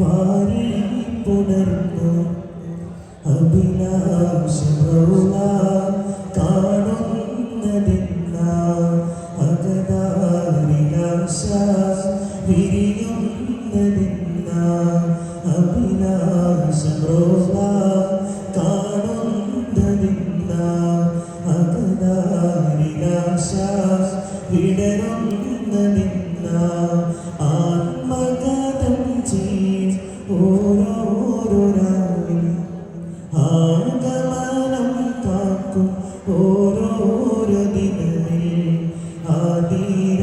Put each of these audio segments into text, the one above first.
വാരി പുണർന്നു അഭിലാഷമുള്ള കാണുന്നതിന്ന അകതാഭിലാഷ വിരിയുന്നതിന്ന അഭിലാഷമുള്ള കാണുന്നതിന്ന അകതാഭിലാഷ വിടരുന്ന ഓരോരോ രാവിൽ ആഗമനം കാക്കും ഓരോരോ ദിനമേ ആതീര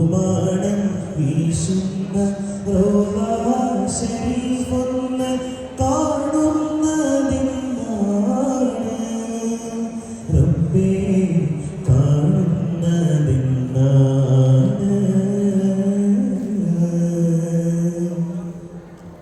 പൂമാടം വീശുന്ന ശരീഫും